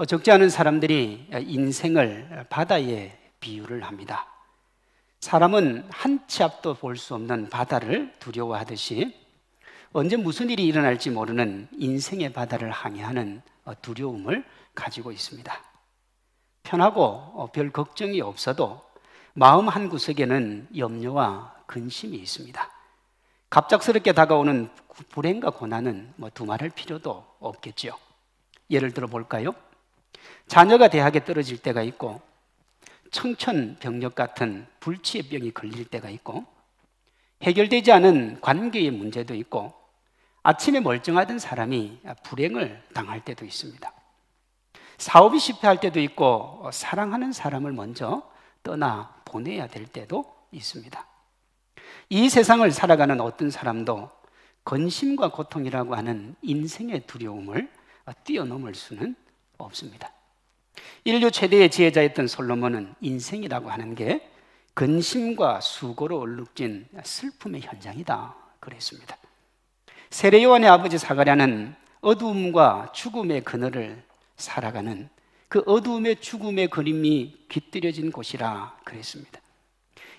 어, 적지 않은 사람들이 인생을 바다에 비유를 합니다. 사람은 한 치 앞도 볼 수 없는 바다를 두려워하듯이 언제 무슨 일이 일어날지 모르는 인생의 바다를 항해하는 어, 두려움을 가지고 있습니다. 편하고 어, 별 걱정이 없어도 마음 한 구석에는 염려와 근심이 있습니다. 갑작스럽게 다가오는 불행과 고난은 뭐 두말할 필요도 없겠죠. 예를 들어 볼까요? 자녀가 대학에 떨어질 때가 있고 청천벽력 같은 불치의 병이 걸릴 때가 있고 해결되지 않은 관계의 문제도 있고 아침에 멀쩡하던 사람이 불행을 당할 때도 있습니다. 사업이 실패할 때도 있고 사랑하는 사람을 먼저 떠나 보내야 될 때도 있습니다. 이 세상을 살아가는 어떤 사람도 건심과 고통이라고 하는 인생의 두려움을 뛰어넘을 수는 없습니다. 인류 최대의 지혜자였던 솔로몬은 인생이라고 하는 게 근심과 수고로 얼룩진 슬픔의 현장이다 그랬습니다. 세례 요한의 아버지 사가랴는 어두움과 죽음의 그늘을 살아가는 그 어두움의 죽음의 그림이 깃들여진 곳이라 그랬습니다.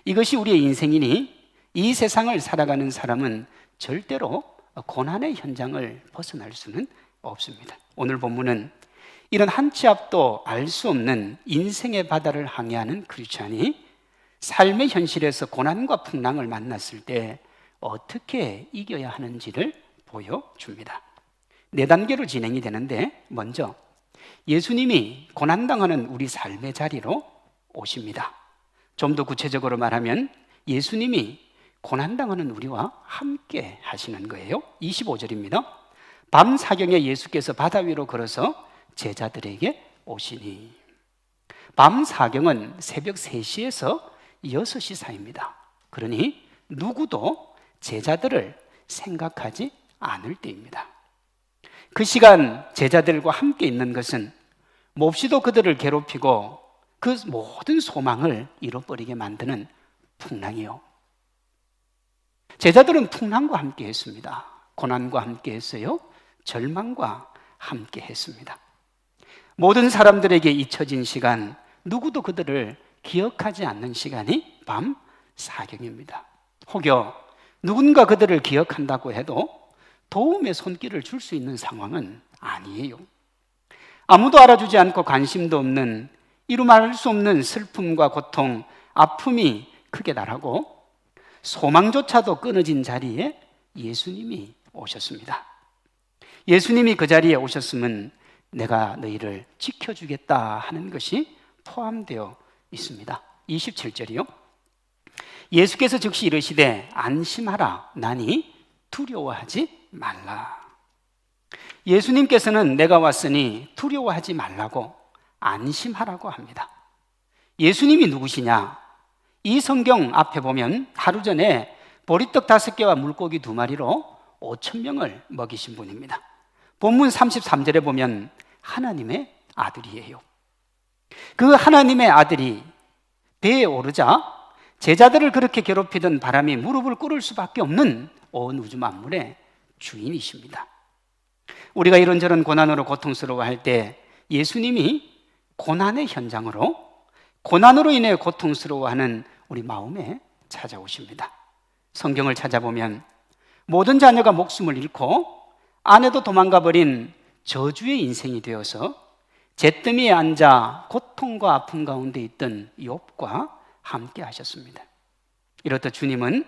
이것이 우리의 인생이니 이 세상을 살아가는 사람은 절대로 고난의 현장을 벗어날 수는 없습니다. 오늘 본문은 이런 한 치 앞도 알 수 없는 인생의 바다를 항해하는 크리스찬이 삶의 현실에서 고난과 풍랑을 만났을 때 어떻게 이겨야 하는지를 보여줍니다. 네 단계로 진행이 되는데 먼저 예수님이 고난당하는 우리 삶의 자리로 오십니다. 좀 더 구체적으로 말하면 예수님이 고난당하는 우리와 함께 하시는 거예요. 25절입니다. 밤 사경에 예수께서 바다 위로 걸어서 제자들에게 오시니. 밤 사경은 새벽 3시에서 6시 사이입니다. 그러니 누구도 제자들을 생각하지 않을 때입니다. 그 시간 제자들과 함께 있는 것은 몹시도 그들을 괴롭히고 그 모든 소망을 잃어버리게 만드는 풍랑이요. 제자들은 풍랑과 함께 했습니다. 고난과 함께 했어요. 절망과 함께 했습니다. 모든 사람들에게 잊혀진 시간, 누구도 그들을 기억하지 않는 시간이 밤 사경입니다. 혹여 누군가 그들을 기억한다고 해도 도움의 손길을 줄 수 있는 상황은 아니에요. 아무도 알아주지 않고 관심도 없는 이루 말할 수 없는 슬픔과 고통, 아픔이 크게 달하고 소망조차도 끊어진 자리에 예수님이 오셨습니다. 예수님이 그 자리에 오셨으면 내가 너희를 지켜주겠다 하는 것이 포함되어 있습니다. 27절이요. 예수께서 즉시 이르시되 안심하라 나니 두려워하지 말라. 예수님께서는 내가 왔으니 두려워하지 말라고 안심하라고 합니다. 예수님이 누구시냐? 이 성경 앞에 보면 하루 전에 보리떡 다섯 개와 물고기 두 마리로 5천 명을 먹이신 분입니다. 본문 33절에 보면 하나님의 아들이에요. 그 하나님의 아들이 배에 오르자 제자들을 그렇게 괴롭히던 바람이 무릎을 꿇을 수밖에 없는 온 우주 만물의 주인이십니다. 우리가 이런저런 고난으로 고통스러워할 때 예수님이 고난의 현장으로 고난으로 인해 고통스러워하는 우리 마음에 찾아오십니다. 성경을 찾아보면 모든 자녀가 목숨을 잃고 아내도 도망가 버린 저주의 인생이 되어서 잿더미에 앉아 고통과 아픔 가운데 있던 욥과 함께 하셨습니다. 이렇듯 주님은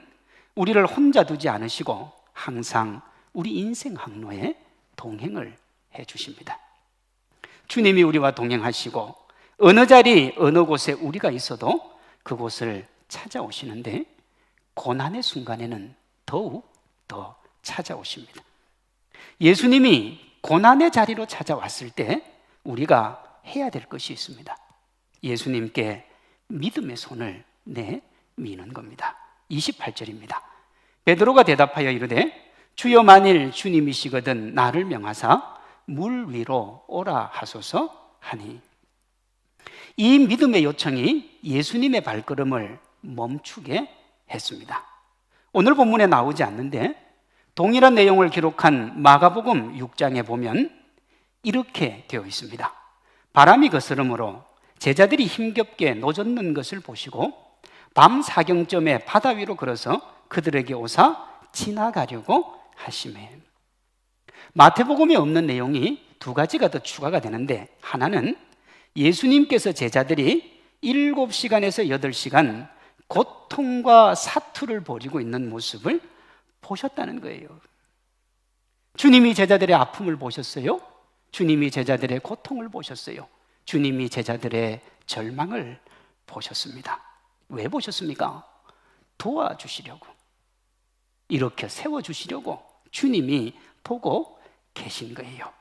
우리를 혼자 두지 않으시고 항상 우리 인생 항로에 동행을 해 주십니다. 주님이 우리와 동행하시고 어느 자리 어느 곳에 우리가 있어도 그곳을 찾아오시는데 고난의 순간에는 더욱 더 찾아오십니다. 예수님이 고난의 자리로 찾아왔을 때 우리가 해야 될 것이 있습니다. 예수님께 믿음의 손을 내미는 겁니다. 28절입니다. 베드로가 대답하여 이르되 주여 만일 주님이시거든 나를 명하사 물 위로 오라 하소서 하니 이 믿음의 요청이 예수님의 발걸음을 멈추게 했습니다. 오늘 본문에 나오지 않는데 동일한 내용을 기록한 마가복음 6장에 보면 이렇게 되어 있습니다. 바람이 거스름으로 제자들이 힘겹게 노젓는 것을 보시고 밤 사경쯤에 바다 위로 걸어서 그들에게 오사 지나가려고 하심에 마태복음에 없는 내용이 두 가지가 더 추가가 되는데 하나는 예수님께서 제자들이 7시간에서 8시간 고통과 사투를 벌이고 있는 모습을 보셨다는 거예요. 주님이 제자들의 아픔을 보셨어요. 주님이 제자들의 고통을 보셨어요. 주님이 제자들의 절망을 보셨습니다. 왜 보셨습니까? 도와주시려고. 이렇게 세워주시려고 주님이 보고 계신 거예요.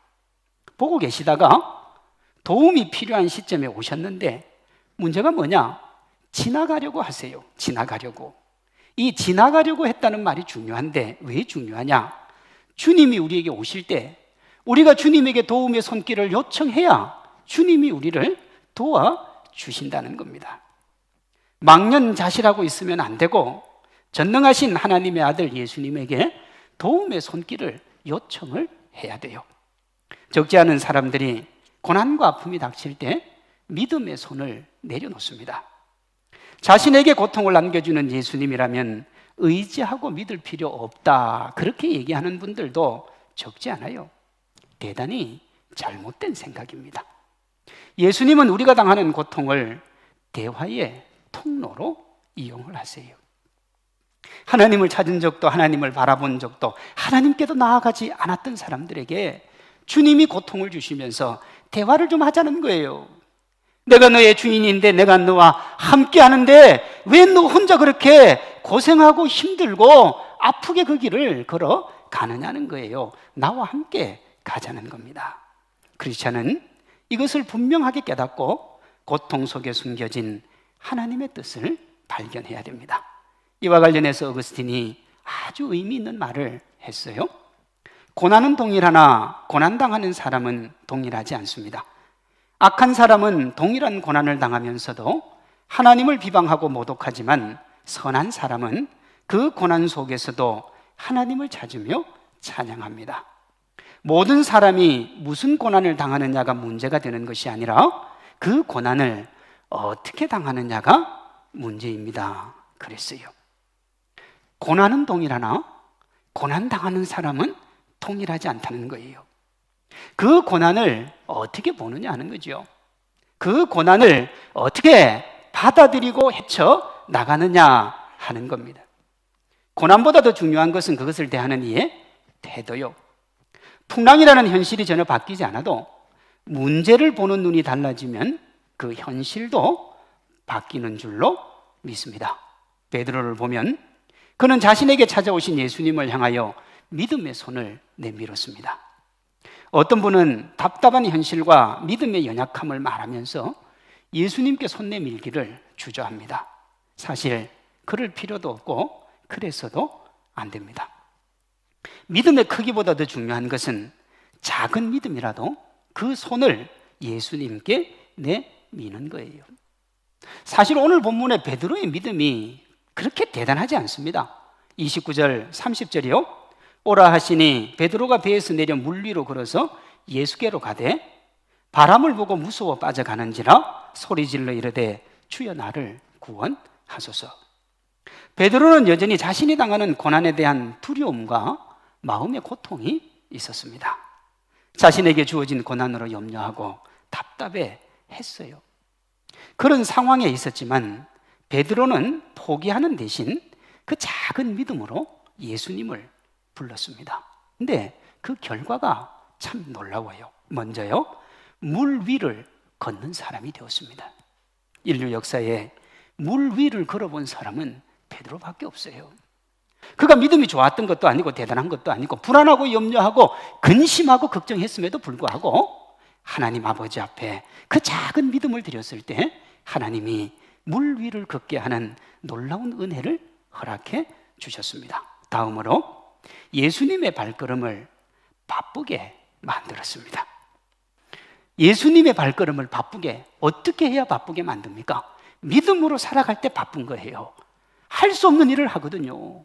보고 계시다가 도움이 필요한 시점에 오셨는데 문제가 뭐냐? 지나가려고 하세요. 지나가려고. 이 지나가려고 했다는 말이 중요한데 왜 중요하냐? 주님이 우리에게 오실 때 우리가 주님에게 도움의 손길을 요청해야 주님이 우리를 도와 주신다는 겁니다. 망년자실하고 있으면 안 되고 전능하신 하나님의 아들 예수님에게 도움의 손길을 요청을 해야 돼요. 적지 않은 사람들이 고난과 아픔이 닥칠 때 믿음의 손을 내려놓습니다. 자신에게 고통을 남겨주는 예수님이라면 의지하고 믿을 필요 없다. 그렇게 얘기하는 분들도 적지 않아요. 대단히 잘못된 생각입니다. 예수님은 우리가 당하는 고통을 대화의 통로로 이용을 하세요. 하나님을 찾은 적도 하나님을 바라본 적도 하나님께도 나아가지 않았던 사람들에게 주님이 고통을 주시면서 대화를 좀 하자는 거예요. 내가 너의 주인인데 내가 너와 함께 하는데 왜 너 혼자 그렇게 고생하고 힘들고 아프게 그 길을 걸어 가느냐는 거예요. 나와 함께 가자는 겁니다. 크리스찬은 이것을 분명하게 깨닫고 고통 속에 숨겨진 하나님의 뜻을 발견해야 됩니다. 이와 관련해서 어거스틴이 아주 의미 있는 말을 했어요. 고난은 동일하나 고난당하는 사람은 동일하지 않습니다. 악한 사람은 동일한 고난을 당하면서도 하나님을 비방하고 모독하지만 선한 사람은 그 고난 속에서도 하나님을 찾으며 찬양합니다. 모든 사람이 무슨 고난을 당하느냐가 문제가 되는 것이 아니라 그 고난을 어떻게 당하느냐가 문제입니다. 그랬어요. 고난은 동일하나 고난 당하는 사람은 동일하지 않다는 거예요. 그 고난을 어떻게 보느냐 하는 거죠. 그 고난을 어떻게 받아들이고 헤쳐 나가느냐 하는 겁니다. 고난보다 더 중요한 것은 그것을 대하는 이의 태도요. 풍랑이라는 현실이 전혀 바뀌지 않아도 문제를 보는 눈이 달라지면 그 현실도 바뀌는 줄로 믿습니다. 베드로를 보면 그는 자신에게 찾아오신 예수님을 향하여 믿음의 손을 내밀었습니다. 어떤 분은 답답한 현실과 믿음의 연약함을 말하면서 예수님께 손 내밀기를 주저합니다. 사실 그럴 필요도 없고 그래서도 안 됩니다. 믿음의 크기보다 더 중요한 것은 작은 믿음이라도 그 손을 예수님께 내미는 거예요. 사실 오늘 본문의 베드로의 믿음이 그렇게 대단하지 않습니다. 29절, 30절이요. 오라 하시니 베드로가 배에서 내려 물 위로 걸어서 예수께로 가되 바람을 보고 무서워 빠져가는지라 소리질러 이르되 주여 나를 구원하소서. 베드로는 여전히 자신이 당하는 고난에 대한 두려움과 마음의 고통이 있었습니다. 자신에게 주어진 고난으로 염려하고 답답해 했어요. 그런 상황에 있었지만 베드로는 포기하는 대신 그 작은 믿음으로 예수님을 불렀습니다. 근데 그 결과가 참 놀라워요. 먼저요, 물 위를 걷는 사람이 되었습니다. 인류 역사에 물 위를 걸어본 사람은 베드로밖에 없어요. 그가 믿음이 좋았던 것도 아니고 대단한 것도 아니고 불안하고 염려하고 근심하고 걱정했음에도 불구하고 하나님 아버지 앞에 그 작은 믿음을 드렸을 때 하나님이 물 위를 걷게 하는 놀라운 은혜를 허락해 주셨습니다. 다음으로 예수님의 발걸음을 바쁘게 만들었습니다. 예수님의 발걸음을 바쁘게 어떻게 해야 바쁘게 만듭니까? 믿음으로 살아갈 때 바쁜 거예요. 할 수 없는 일을 하거든요.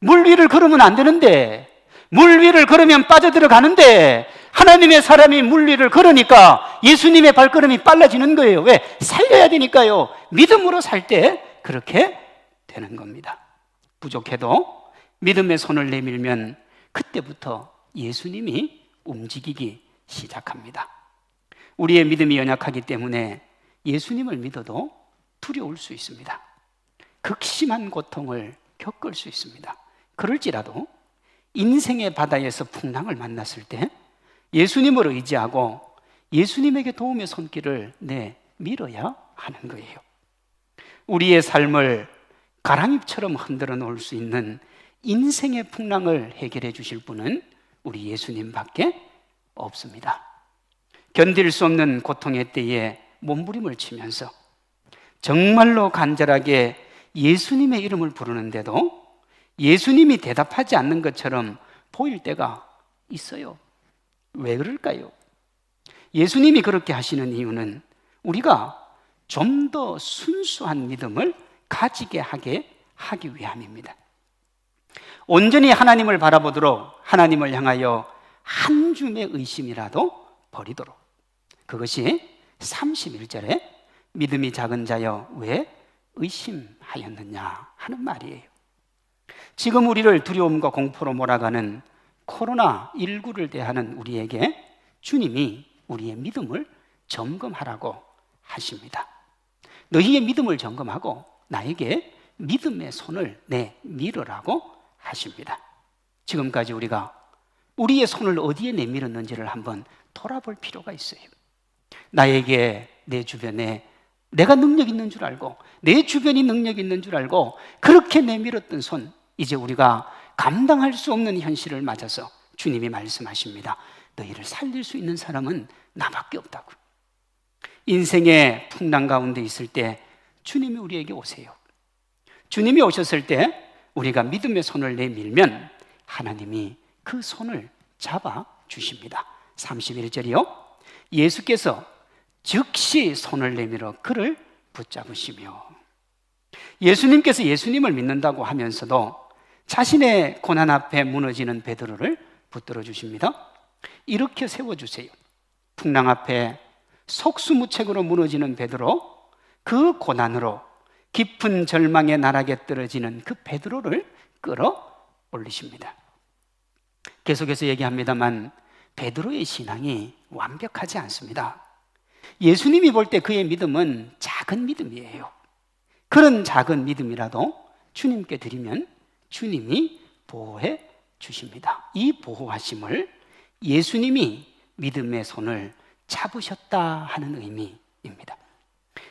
물 위를 걸으면 안 되는데, 물 위를 걸으면 빠져들어가는데, 하나님의 사람이 물리를 걸으니까 예수님의 발걸음이 빨라지는 거예요. 왜? 살려야 되니까요. 믿음으로 살 때 그렇게 되는 겁니다. 부족해도 믿음의 손을 내밀면 그때부터 예수님이 움직이기 시작합니다. 우리의 믿음이 연약하기 때문에 예수님을 믿어도 두려울 수 있습니다. 극심한 고통을 겪을 수 있습니다. 그럴지라도 인생의 바다에서 풍랑을 만났을 때 예수님을 의지하고 예수님에게 도움의 손길을 내 밀어야 하는 거예요. 우리의 삶을 가랑잎처럼 흔들어 놓을 수 있는 인생의 풍랑을 해결해 주실 분은 우리 예수님밖에 없습니다. 견딜 수 없는 고통의 때에 몸부림을 치면서 정말로 간절하게 예수님의 이름을 부르는데도 예수님이 대답하지 않는 것처럼 보일 때가 있어요. 왜 그럴까요? 예수님이 그렇게 하시는 이유는 우리가 좀 더 순수한 믿음을 가지게 하게 하기 위함입니다. 온전히 하나님을 바라보도록 하나님을 향하여 한 줌의 의심이라도 버리도록. 그것이 31절에 믿음이 작은 자여 왜 의심하였느냐 하는 말이에요. 지금 우리를 두려움과 공포로 몰아가는 코로나 19를 대하는 우리에게 주님이 우리의 믿음을 점검하라고 하십니다. 너희의 믿음을 점검하고 나에게 믿음의 손을 내 밀으라고 하십니다. 지금까지 우리가 우리의 손을 어디에 내밀었는지를 한번 돌아볼 필요가 있어요. 나에게 내 주변에 내가 능력 있는 줄 알고 내 주변이 능력 있는 줄 알고 그렇게 내밀었던 손 이제 우리가 감당할 수 없는 현실을 맞아서 주님이 말씀하십니다. 너희를 살릴 수 있는 사람은 나밖에 없다고. 인생의 풍랑 가운데 있을 때 주님이 우리에게 오세요. 주님이 오셨을 때 우리가 믿음의 손을 내밀면 하나님이 그 손을 잡아 주십니다. 31절이요. 예수께서 즉시 손을 내밀어 그를 붙잡으시며 예수님께서 예수님을 믿는다고 하면서도 자신의 고난 앞에 무너지는 베드로를 붙들어 주십니다. 이렇게 세워 주세요. 풍랑 앞에 속수무책으로 무너지는 베드로 그 고난으로 깊은 절망의 나락에 떨어지는 그 베드로를 끌어 올리십니다. 계속해서 얘기합니다만 베드로의 신앙이 완벽하지 않습니다. 예수님이 볼 때 그의 믿음은 작은 믿음이에요. 그런 작은 믿음이라도 주님께 드리면 주님이 보호해 주십니다. 이 보호하심을 예수님이 믿음의 손을 잡으셨다 하는 의미입니다.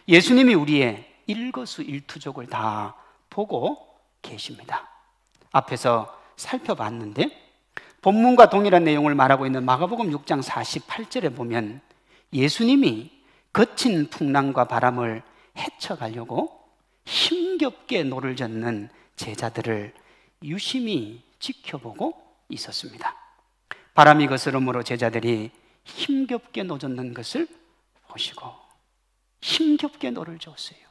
예수님이 우리의 일거수일투족을 다 보고 계십니다. 앞에서 살펴봤는데 본문과 동일한 내용을 말하고 있는 마가복음 6장 48절에 보면 예수님이 거친 풍랑과 바람을 헤쳐가려고 힘겹게 노를 젓는 제자들을 유심히 지켜보고 있었습니다. 바람이 거스름으로 제자들이 힘겹게 노젓는 것을 보시고 힘겹게 노를 줬어요.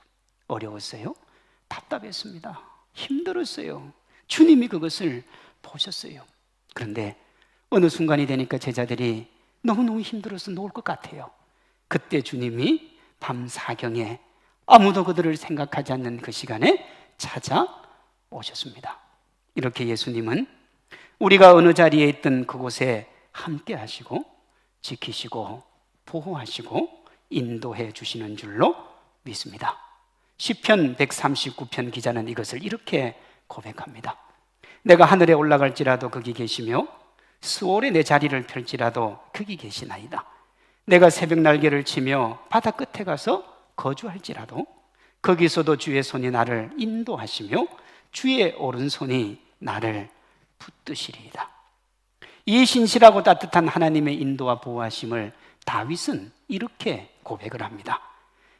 어려웠어요? 답답했습니다. 힘들었어요. 주님이 그것을 보셨어요. 그런데 어느 순간이 되니까 제자들이 너무너무 힘들어서 놓을 것 같아요. 그때 주님이 밤 사경에 아무도 그들을 생각하지 않는 그 시간에 찾아오셨습니다. 이렇게 예수님은 우리가 어느 자리에 있든 그곳에 함께 하시고 지키시고 보호하시고 인도해 주시는 줄로 믿습니다. 시편 139편 기자는 이것을 이렇게 고백합니다. 내가 하늘에 올라갈지라도 거기 계시며 수월에 내 자리를 펼지라도 거기 계시나이다. 내가 새벽 날개를 치며 바다 끝에 가서 거주할지라도 거기서도 주의 손이 나를 인도하시며 주의 오른손이 나를 붙드시리이다. 이 신실하고 따뜻한 하나님의 인도와 보호하심을 다윗은 이렇게 고백을 합니다.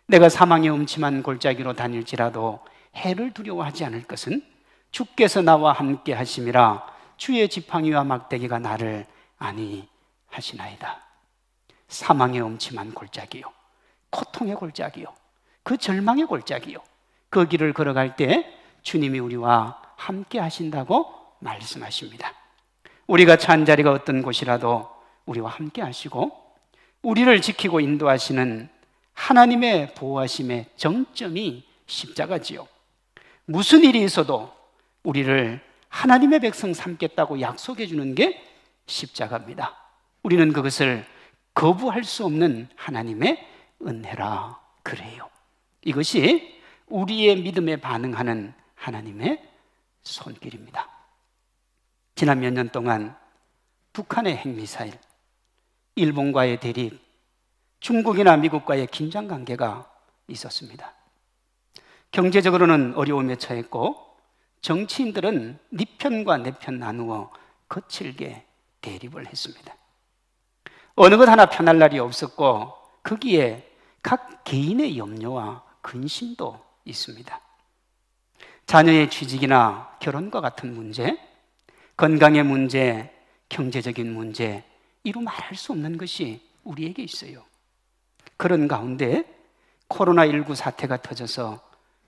내가 사망의 음침한 골짜기로 다닐지라도 해를 두려워하지 않을 것은 주께서 나와 함께 하심이라 주의 지팡이와 막대기가 나를 아니 하시나이다. 사망의 음침한 골짜기요. 고통의 골짜기요. 그 절망의 골짜기요. 그 길을 걸어갈 때 주님이 우리와 함께 하신다고 말씀하십니다. 우리가 처한 자리가 어떤 곳이라도 우리와 함께 하시고 우리를 지키고 인도하시는 하나님의 보호하심의 정점이 십자가지요. 무슨 일이 있어도 우리를 하나님의 백성 삼겠다고 약속해 주는 게 십자가입니다. 우리는 그것을 거부할 수 없는 하나님의 은혜라 그래요. 이것이 우리의 믿음에 반응하는 하나님의 손길입니다. 지난 몇 년 동안 북한의 핵미사일, 일본과의 대립, 중국이나 미국과의 긴장 관계가 있었습니다. 경제적으로는 어려움에 처했고 정치인들은 네 편과 내 편 나누어 거칠게 대립을 했습니다. 어느 것 하나 편할 날이 없었고 거기에 각 개인의 염려와 근심도 있습니다. 자녀의 취직이나 결혼과 같은 문제, 건강의 문제, 경제적인 문제, 이루 말할 수 없는 것이 우리에게 있어요. 그런 가운데 코로나19 사태가 터져서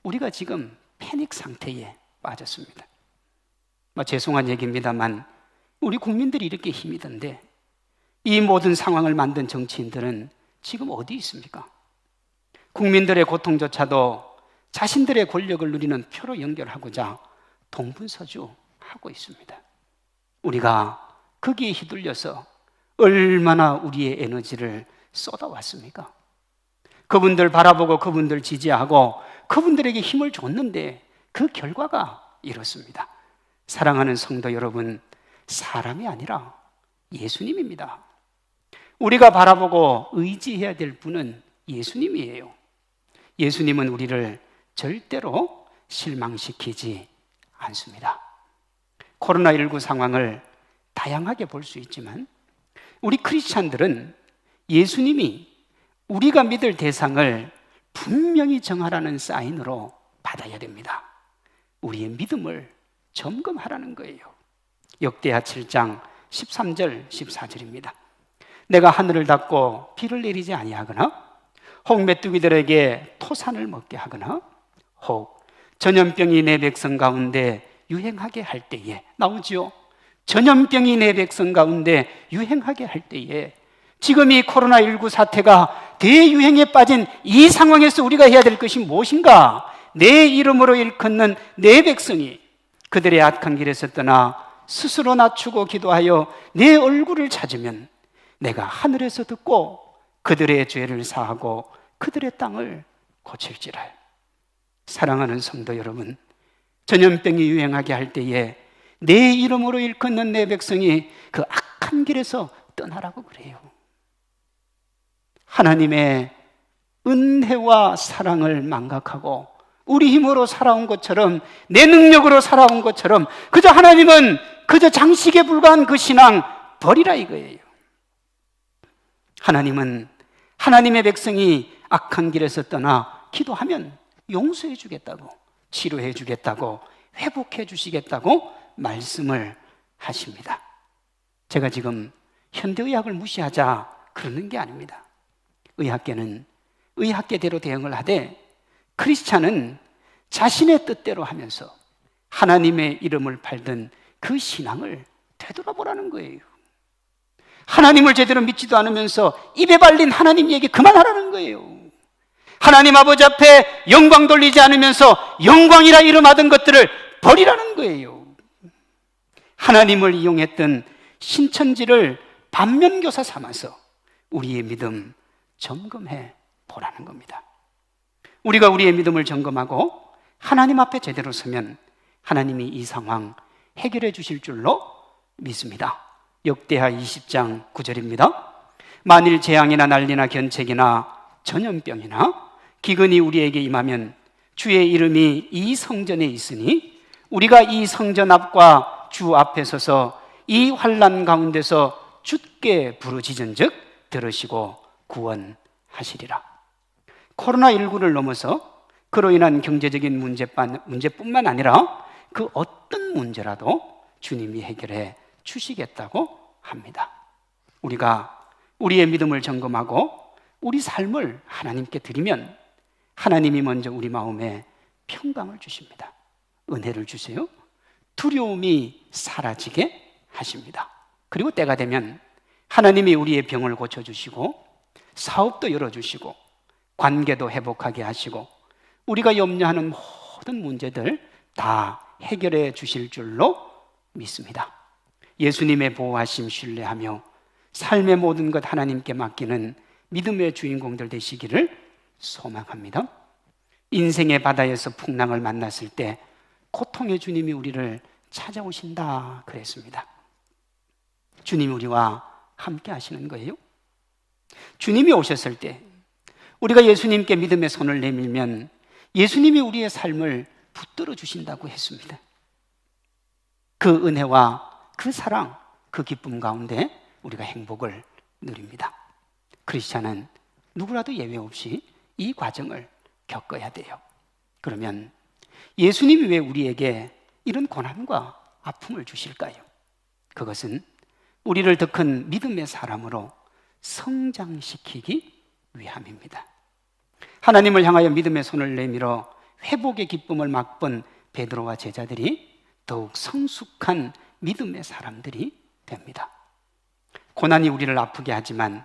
우리가 지금 패닉 상태에 빠졌습니다. 뭐 죄송한 얘기입니다만 우리 국민들이 이렇게 힘이 든데 이 모든 상황을 만든 정치인들은 지금 어디 있습니까? 국민들의 고통조차도 자신들의 권력을 누리는 표로 연결하고자 동분서주 하고 있습니다. 우리가 거기에 휘둘려서 얼마나 우리의 에너지를 쏟아왔습니까? 그분들 바라보고 그분들 지지하고 그분들에게 힘을 줬는데 그 결과가 이렇습니다. 사랑하는 성도 여러분, 사람이 아니라 예수님입니다. 우리가 바라보고 의지해야 될 분은 예수님이에요. 예수님은 우리를 절대로 실망시키지 않습니다. 코로나19 상황을 다양하게 볼 수 있지만 우리 크리스찬들은 예수님이 우리가 믿을 대상을 분명히 정하라는 사인으로 받아야 됩니다. 우리의 믿음을 점검하라는 거예요. 역대하 7장 13절 14절입니다. 내가 하늘을 닫고 비를 내리지 아니하거나 혹 메뚜기들에게 토산을 먹게 하거나 혹 전염병이 내 백성 가운데 유행하게 할 때에 나오지요. 전염병이 내 백성 가운데 유행하게 할 때에 지금 이 코로나19 사태가 대유행에 빠진 이 상황에서 우리가 해야 될 것이 무엇인가? 내 이름으로 일컫는 내 백성이 그들의 악한 길에서 떠나 스스로 낮추고 기도하여 내 얼굴을 찾으면 내가 하늘에서 듣고 그들의 죄를 사하고 그들의 땅을 고칠지라. 사랑하는 성도 여러분, 전염병이 유행하게 할 때에 내 이름으로 일컫는 내 백성이 그 악한 길에서 떠나라고 그래요. 하나님의 은혜와 사랑을 망각하고 우리 힘으로 살아온 것처럼 내 능력으로 살아온 것처럼 그저 하나님은 그저 장식에 불과한 그 신앙 버리라 이거예요. 하나님은 하나님의 백성이 악한 길에서 떠나 기도하면 용서해 주겠다고 치료해 주겠다고 회복해 주시겠다고 말씀을 하십니다. 제가 지금 현대의학을 무시하자 그러는 게 아닙니다. 의학계는 의학계대로 대응을 하되 크리스찬은 자신의 뜻대로 하면서 하나님의 이름을 팔던 그 신앙을 되돌아보라는 거예요. 하나님을 제대로 믿지도 않으면서 입에 발린 하나님 얘기 그만하라는 거예요. 하나님 아버지 앞에 영광 돌리지 않으면서 영광이라 이름하던 것들을 버리라는 거예요. 하나님을 이용했던 신천지를 반면교사 삼아서 우리의 믿음 점검해 보라는 겁니다. 우리가 우리의 믿음을 점검하고 하나님 앞에 제대로 서면 하나님이 이 상황 해결해 주실 줄로 믿습니다. 역대하 20장 9절입니다. 만일 재앙이나 난리나 견책이나 전염병이나 기근이 우리에게 임하면 주의 이름이 이 성전에 있으니 우리가 이 성전 앞과 주 앞에 서서 이 환란 가운데서 주께 부르짖은즉 들으시고 구원하시리라. 코로나19를 넘어서 그로 인한 경제적인 문제뿐만 아니라 그 어떤 문제라도 주님이 해결해 주시겠다고 합니다. 우리가 우리의 믿음을 점검하고 우리 삶을 하나님께 드리면 하나님이 먼저 우리 마음에 평강을 주십니다. 은혜를 주세요. 두려움이 사라지게 하십니다. 그리고 때가 되면 하나님이 우리의 병을 고쳐주시고 사업도 열어주시고 관계도 회복하게 하시고 우리가 염려하는 모든 문제들 다 해결해 주실 줄로 믿습니다. 예수님의 보호하심 신뢰하며 삶의 모든 것 하나님께 맡기는 믿음의 주인공들 되시기를 소망합니다. 인생의 바다에서 풍랑을 만났을 때 고통의 주님이 우리를 찾아오신다 그랬습니다. 주님 우리와 함께 하시는 거예요. 주님이 오셨을 때 우리가 예수님께 믿음의 손을 내밀면 예수님이 우리의 삶을 붙들어 주신다고 했습니다. 그 은혜와 그 사랑, 그 기쁨 가운데 우리가 행복을 누립니다. 크리스찬은 누구라도 예외 없이 이 과정을 겪어야 돼요. 그러면 예수님이 왜 우리에게 이런 고난과 아픔을 주실까요? 그것은 우리를 더 큰 믿음의 사람으로 성장시키기 위함입니다. 하나님을 향하여 믿음의 손을 내밀어 회복의 기쁨을 맛본 베드로와 제자들이 더욱 성숙한 믿음의 사람들이 됩니다. 고난이 우리를 아프게 하지만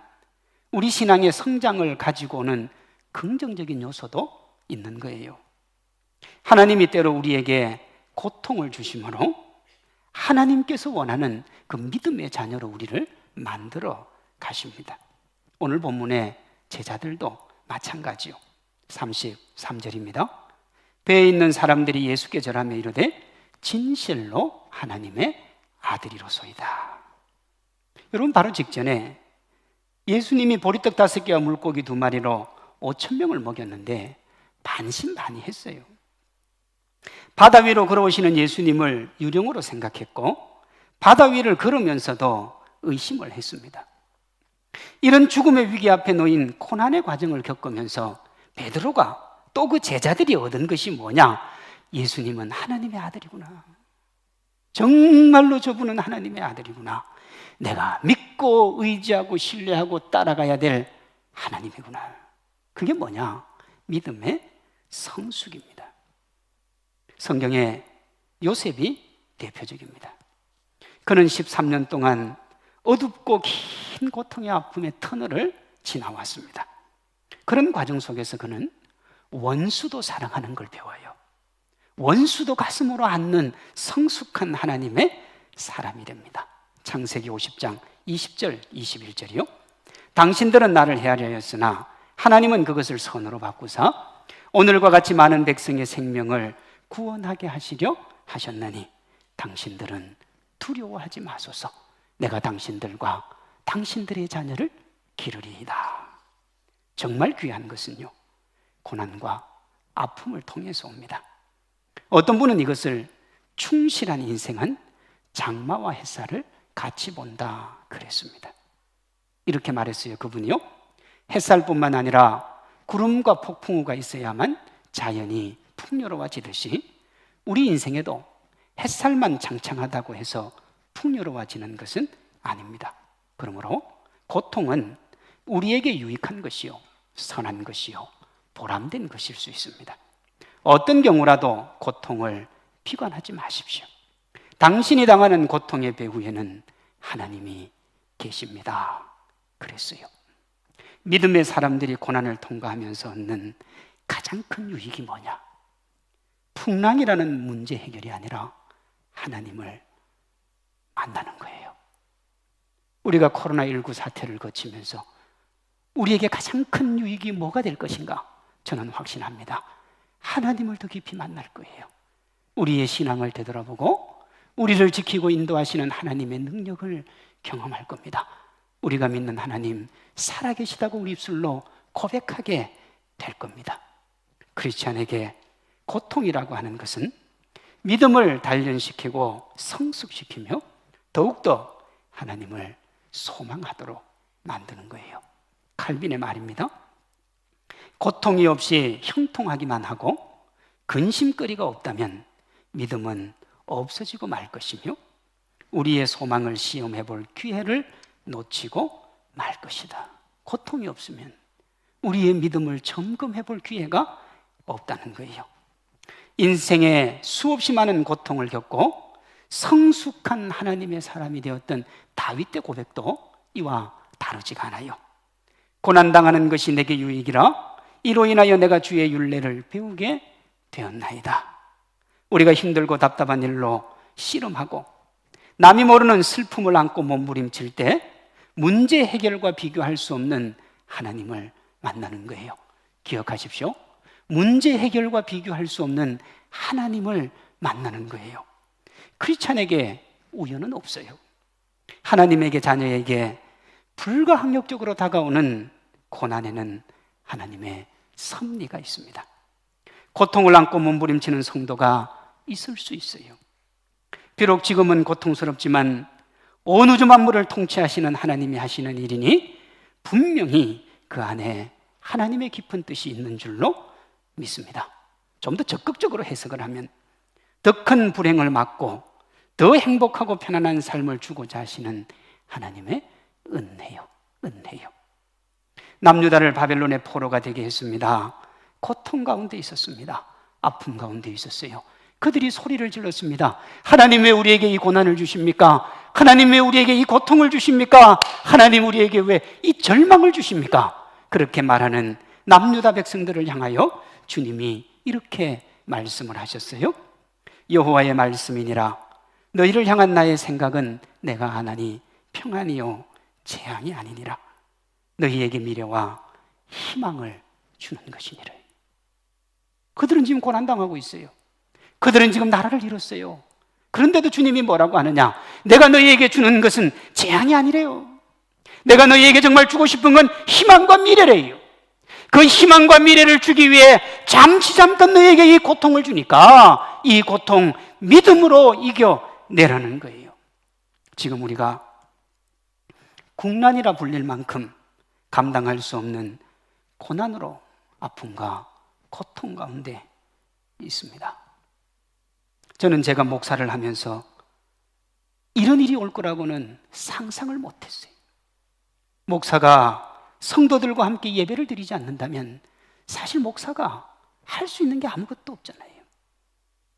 우리 신앙의 성장을 가지고 오는 긍정적인 요소도 있는 거예요. 하나님이 때로 우리에게 고통을 주심으로 하나님께서 원하는 그 믿음의 자녀로 우리를 만들어 가십니다. 오늘 본문의 제자들도 마찬가지요. 33절입니다. 배에 있는 사람들이 예수께 절하며 이르되 진실로 하나님의 아들이로소이다. 여러분 바로 직전에 예수님이 보리떡 다섯 개와 물고기 두 마리로 5천 명을 먹였는데 반신반의했어요. 바다 위로 걸어오시는 예수님을 유령으로 생각했고 바다 위를 걸으면서도 의심을 했습니다. 이런 죽음의 위기 앞에 놓인 고난의 과정을 겪으면서 베드로가 또 그 제자들이 얻은 것이 뭐냐? 예수님은 하나님의 아들이구나. 정말로 저분은 하나님의 아들이구나. 내가 믿고 의지하고 신뢰하고 따라가야 될 하나님이구나. 그게 뭐냐? 믿음의 성숙입니다. 성경에 요셉이 대표적입니다. 그는 13년 동안 어둡고 긴 고통의 아픔의 터널을 지나왔습니다. 그런 과정 속에서 그는 원수도 사랑하는 걸 배워요. 원수도 가슴으로 안는 성숙한 하나님의 사람이 됩니다. 창세기 50장 20절 21절이요. 당신들은 나를 헤아려 했으나 하나님은 그것을 선으로 바꾸사 오늘과 같이 많은 백성의 생명을 구원하게 하시려 하셨나니 당신들은 두려워하지 마소서. 내가 당신들과 당신들의 자녀를 기르리이다. 정말 귀한 것은요, 고난과 아픔을 통해서 옵니다. 어떤 분은 이것을 충실한 인생은 장마와 햇살을 같이 본다 그랬습니다. 이렇게 말했어요. 그분이요. 햇살뿐만 아니라 구름과 폭풍우가 있어야만 자연이 풍요로워지듯이 우리 인생에도 햇살만 장창하다고 해서 풍요로워지는 것은 아닙니다. 그러므로 고통은 우리에게 유익한 것이요, 선한 것이요, 보람된 것일 수 있습니다. 어떤 경우라도 고통을 비관하지 마십시오. 당신이 당하는 고통의 배후에는 하나님이 계십니다. 그랬어요. 믿음의 사람들이 고난을 통과하면서 얻는 가장 큰 유익이 뭐냐? 풍랑이라는 문제 해결이 아니라 하나님을 만나는 거예요. 우리가 코로나19 사태를 거치면서 우리에게 가장 큰 유익이 뭐가 될 것인가? 저는 확신합니다. 하나님을 더 깊이 만날 거예요. 우리의 신앙을 되돌아보고 우리를 지키고 인도하시는 하나님의 능력을 경험할 겁니다. 우리가 믿는 하나님 살아계시다고 우리 입술로 고백하게 될 겁니다. 크리스찬에게 고통이라고 하는 것은 믿음을 단련시키고 성숙시키며 더욱더 하나님을 소망하도록 만드는 거예요. 칼빈의 말입니다. 고통이 없이 형통하기만 하고 근심거리가 없다면 믿음은 없어지고 말 것이며 우리의 소망을 시험해 볼 기회를 놓치고 말 것이다. 고통이 없으면 우리의 믿음을 점검해 볼 기회가 없다는 거예요. 인생에 수없이 많은 고통을 겪고 성숙한 하나님의 사람이 되었던 다윗의 고백도 이와 다르지가 않아요. 고난당하는 것이 내게 유익이라 이로 인하여 내가 주의 윤례를 배우게 되었나이다. 우리가 힘들고 답답한 일로 씨름하고 남이 모르는 슬픔을 안고 몸부림칠 때 문제 해결과 비교할 수 없는 하나님을 만나는 거예요. 기억하십시오. 문제 해결과 비교할 수 없는 하나님을 만나는 거예요. 크리스찬에게 우연은 없어요. 하나님에게 자녀에게 불가항력적으로 다가오는 고난에는 하나님의 섭리가 있습니다. 고통을 안고 몸부림치는 성도가 있을 수 있어요. 비록 지금은 고통스럽지만 온 우주 만물을 통치하시는 하나님이 하시는 일이니 분명히 그 안에 하나님의 깊은 뜻이 있는 줄로 믿습니다. 좀 더 적극적으로 해석을 하면 더 큰 불행을 막고 더 행복하고 편안한 삶을 주고자 하시는 하나님의 은혜요. 은혜요. 남유다를 바벨론의 포로가 되게 했습니다. 고통 가운데 있었습니다. 아픔 가운데 있었어요. 그들이 소리를 질렀습니다. 하나님 왜 우리에게 이 고난을 주십니까? 하나님 왜 우리에게 이 고통을 주십니까? 하나님 우리에게 왜 이 절망을 주십니까? 그렇게 말하는 남유다 백성들을 향하여 주님이 이렇게 말씀을 하셨어요. 여호와의 말씀이니라 너희를 향한 나의 생각은 내가 아나니 평안이요 재앙이 아니니라. 너희에게 미래와 희망을 주는 것이니라. 그들은 지금 고난 당하고 있어요. 그들은 지금 나라를 잃었어요. 그런데도 주님이 뭐라고 하느냐? 내가 너희에게 주는 것은 재앙이 아니래요. 내가 너희에게 정말 주고 싶은 건 희망과 미래래요. 그 희망과 미래를 주기 위해 잠시 잠깐 너에게 이 고통을 주니까 이 고통 믿음으로 이겨 내라는 거예요. 지금 우리가 국난이라 불릴 만큼 감당할 수 없는 고난으로 아픔과 고통 가운데 있습니다. 저는 제가 목사를 하면서 이런 일이 올 거라고는 상상을 못 했어요. 목사가 성도들과 함께 예배를 드리지 않는다면 사실 목사가 할 수 있는 게 아무것도 없잖아요.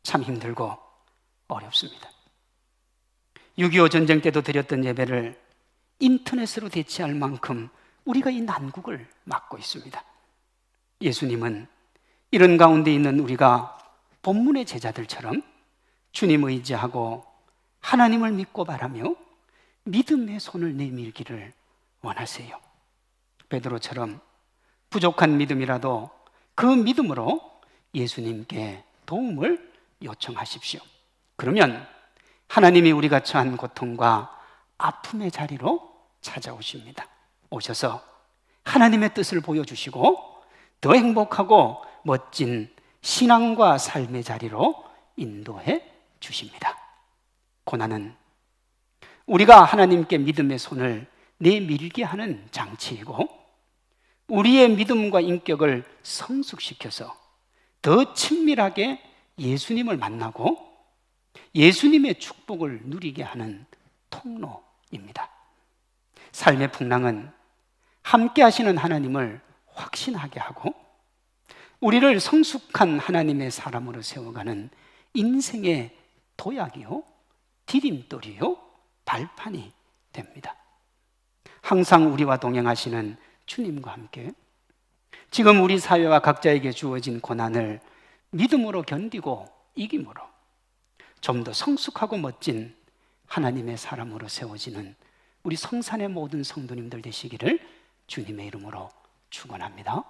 참 힘들고 어렵습니다. 6.25 전쟁 때도 드렸던 예배를 인터넷으로 대체할 만큼 우리가 이 난국을 맞고 있습니다. 예수님은 이런 가운데 있는 우리가 본문의 제자들처럼 주님 의지하고 하나님을 믿고 바라며 믿음의 손을 내밀기를 원하세요. 베드로처럼 부족한 믿음이라도 그 믿음으로 예수님께 도움을 요청하십시오. 그러면 하나님이 우리가 처한 고통과 아픔의 자리로 찾아오십니다. 오셔서 하나님의 뜻을 보여주시고 더 행복하고 멋진 신앙과 삶의 자리로 인도해 주십니다. 고난은 우리가 하나님께 믿음의 손을 내밀게 하는 장치이고 우리의 믿음과 인격을 성숙시켜서 더 친밀하게 예수님을 만나고 예수님의 축복을 누리게 하는 통로입니다. 삶의 풍랑은 함께 하시는 하나님을 확신하게 하고 우리를 성숙한 하나님의 사람으로 세워가는 인생의 도약이요, 디딤돌이요, 발판이 됩니다. 항상 우리와 동행하시는 주님과 함께 지금 우리 사회와 각자에게 주어진 고난을 믿음으로 견디고 이김으로 좀 더 성숙하고 멋진 하나님의 사람으로 세워지는 우리 성산의 모든 성도님들 되시기를 주님의 이름으로 축원합니다.